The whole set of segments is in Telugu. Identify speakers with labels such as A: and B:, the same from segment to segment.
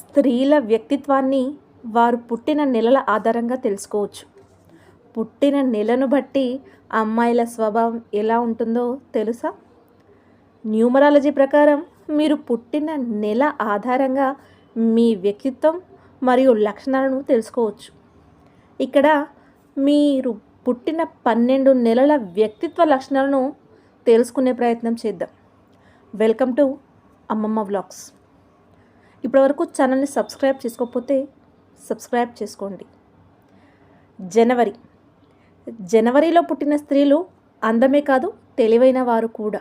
A: స్త్రీల వ్యక్తిత్వాన్ని వారు పుట్టిన నెలల ఆధారంగా తెలుసుకోవచ్చు. పుట్టిన నెలను బట్టి అమ్మాయిల స్వభావం ఎలా ఉంటుందో తెలుసా? న్యూమరాలజీ ప్రకారం మీరు పుట్టిన నెల ఆధారంగా మీ వ్యక్తిత్వం మరియు లక్షణాలను తెలుసుకోవచ్చు. ఇక్కడ మీరు పుట్టిన పన్నెండు నెలల వ్యక్తిత్వ లక్షణాలను తెలుసుకునే ప్రయత్నం చేద్దాం. Welcome to Ammamma vlogs. ఇప్పటివరకు ఛానల్ని సబ్స్క్రైబ్ చేసుకోకపోతే సబ్స్క్రైబ్ చేసుకోండి. జనవరి. జనవరిలో పుట్టిన స్త్రీలు అందమే కాదు తెలివైన వారు కూడా.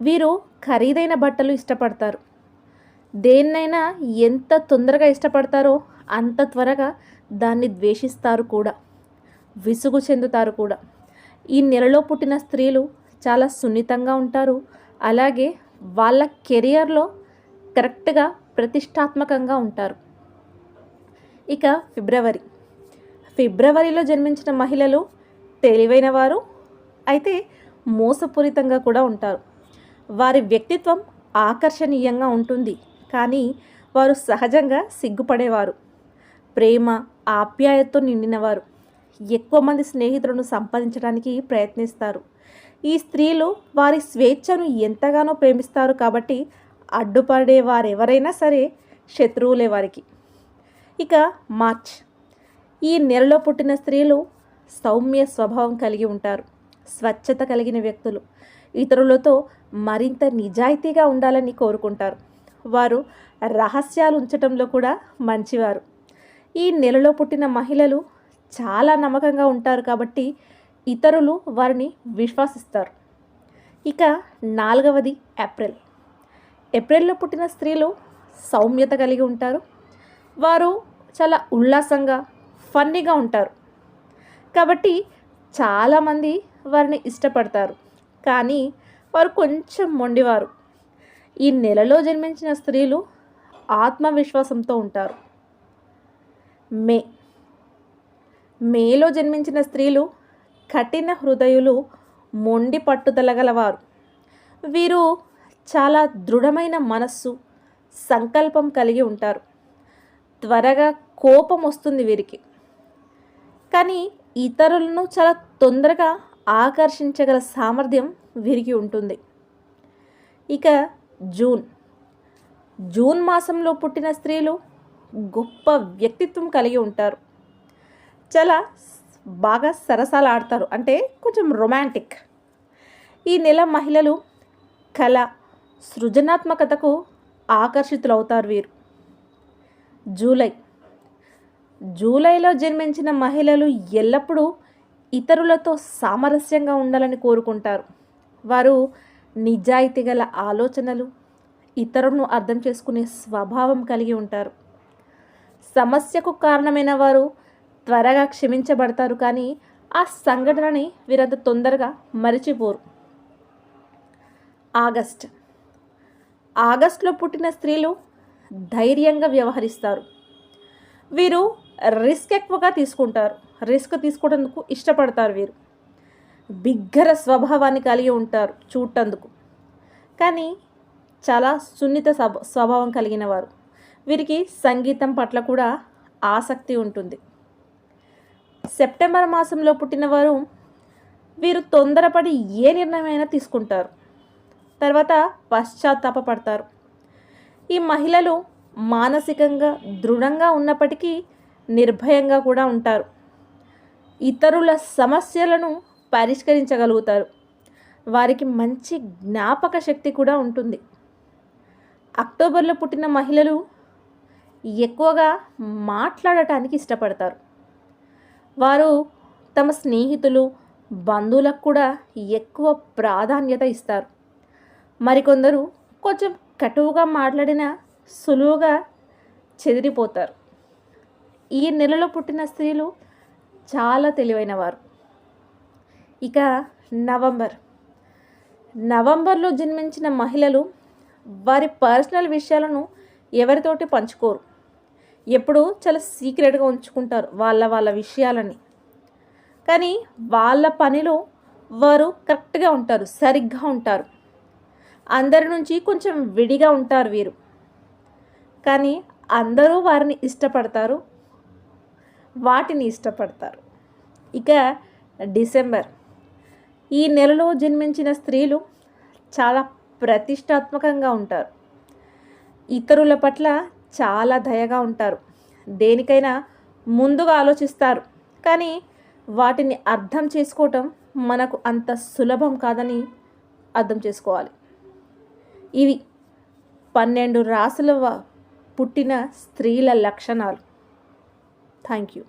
A: వీరు ఖరీదైన బట్టలు ఇష్టపడతారు. దేన్నైనా ఎంత తొందరగా ఇష్టపడతారో అంత త్వరగా దాన్ని ద్వేషిస్తారు కూడా. విసుగు చెందుతారు కూడా. ఈ నెలలో పుట్టిన స్త్రీలు చాలా సున్నితంగా ఉంటారు. అలాగే వాళ్ళ కెరియర్లో కరెక్ట్గా ప్రతిష్టాత్మకంగా ఉంటారు. ఇక ఫిబ్రవరి. ఫిబ్రవరిలో జన్మించిన మహిళలు తెలివైన వారు అయితే మోసపూరితంగా కూడా ఉంటారు. వారి వ్యక్తిత్వం ఆకర్షణీయంగా ఉంటుంది కానీ వారు సహజంగా సిగ్గుపడేవారు. ప్రేమ ఆప్యాయతతో నిండినవారు. ఎక్కువ మంది స్నేహితులను సంపాదించడానికి ప్రయత్నిస్తారు. ఈ స్త్రీలు వారి స్వేచ్ఛను ఎంతగానో ప్రేమిస్తారు కాబట్టి అడ్డుపడే వారెవరైనా సరే శత్రువులే వారికి. ఇక మార్చ్. ఈ నెలలో పుట్టిన స్త్రీలు సౌమ్య స్వభావం కలిగి ఉంటారు. స్వచ్ఛత కలిగిన వ్యక్తులు. ఇతరులతో మరింత నిజాయితీగా ఉండాలని కోరుకుంటారు. వారు రహస్యాలు ఉంచటంలో కూడా మంచివారు. ఈ నెలలో పుట్టిన మహిళలు చాలా నమ్మకంగా ఉంటారు కాబట్టి ఇతరులు వారిని విశ్వసిస్తారు. ఇక నాలుగవది ఏప్రిల్. ఏప్రిల్లో పుట్టిన స్త్రీలు సౌమ్యత కలిగి ఉంటారు. వారు చాలా ఉల్లాసంగా ఫన్నీగా ఉంటారు. కాబట్టి చాలామంది వారిని ఇష్టపడతారు. కానీ వారు కొంచెం మొండివారు. ఈ నెలలో జన్మించిన స్త్రీలు ఆత్మవిశ్వాసంతో ఉంటారు. మే. మేలో జన్మించిన స్త్రీలు కఠిన హృదయులు మొండి పట్టుదల గలవారు వీరు చాలా దృఢమైన మనస్సు సంకల్పం కలిగి ఉంటారు. త్వరగా కోపం వస్తుంది వీరికి. కానీ ఇతరులను చాలా తొందరగా ఆకర్షించగల సామర్థ్యం వీరికి ఉంటుంది. ఇక జూన్. జూన్ మాసంలో పుట్టిన స్త్రీలు గొప్ప వ్యక్తిత్వం కలిగి ఉంటారు. చాలా బాగా సరసాలు ఆడతారు. అంటే కొంచెం రొమాంటిక్. ఈ నెల మహిళలు కళ సృజనాత్మకతకు ఆకర్షితులవుతారు వీరు. జూలై. జూలైలో జన్మించిన మహిళలు ఎల్లప్పుడూ ఇతరులతో సామరస్యంగా ఉండాలని కోరుకుంటారు. వారు నిజాయితీ గల ఆలోచనలు ఇతరులను అర్థం చేసుకునే స్వభావం కలిగి ఉంటారు. సమస్యకు కారణమైన వారు త్వరగా క్షమించబడతారు కానీ ఆ సంఘటనని వీరంత తొందరగా మరిచిపోరు. ఆగస్ట్. ఆగస్టులో పుట్టిన స్త్రీలు ధైర్యంగా వ్యవహరిస్తారు. వీరు రిస్క్ ఎక్కువగా తీసుకుంటారు. రిస్క్ తీసుకోవడానికి ఇష్టపడతారు వీరు. బిగ్గర స్వభావాన్ని కలిగి ఉంటారు చూడటందుకు కానీ చాలా సున్నిత స్వభావం కలిగిన వారు. వీరికి సంగీతం పట్ల కూడా ఆసక్తి ఉంటుంది. సెప్టెంబర్ మాసంలో పుట్టినవారు వీరు తొందరపడి ఏ నిర్ణయమైనా తీసుకుంటారు. తర్వాత పశ్చాత్తాపపడతారు. ఈ మహిళలు మానసికంగా దృఢంగా ఉన్నప్పటికీ నిర్భయంగా కూడా ఉంటారు. ఇతరుల సమస్యలను పరిష్కరించగలుగుతారు. వారికి మంచి జ్ఞాపక శక్తి కూడా ఉంటుంది. అక్టోబర్లో పుట్టిన మహిళలు ఎక్కువగా మాట్లాడటానికి ఇష్టపడతారు. వారు తమ స్నేహితులు బంధువులకు కూడా ఎక్కువ ప్రాధాన్యత ఇస్తారు. మరికొందరు కొంచెం కటువుగా మాట్లాడినా సులువుగా చెదిరిపోతారు. ఈ నెలలో పుట్టిన స్త్రీలు చాలా తెలివైన వారు ఇక నవంబర్. నవంబర్లో జన్మించిన మహిళలు వారి పర్సనల్ విషయాలను ఎవరితోటి పంచుకోరు. ఎప్పుడూ చాలా సీక్రెట్గా ఉంచుకుంటారు వాళ్ళ వాళ్ళ విషయాలని. కానీ వాళ్ళ పనిలో వారు కరెక్ట్గా ఉంటారు సరిగ్గా ఉంటారు. అందరి నుంచి కొంచెం విడిగా ఉంటారు వీరు. కానీ అందరూ వారిని ఇష్టపడతారు వాటిని ఇష్టపడతారు. ఇక డిసెంబర్. ఈ నెలలో జన్మించిన స్త్రీలు చాలా ప్రతిష్టాత్మకంగా ఉంటారు. ఇతరుల పట్ల చాలా దయగా ఉంటారు. దేనికైనా ముందుగా ఆలోచిస్తారు. కానీ వాటిని అర్థం చేసుకోవటం మనకు అంత సులభం కాదని అర్థం చేసుకోవాలి. ఇవి పన్నెండు రాసుల పుట్టిన స్త్రీల లక్షణాలు. Thank you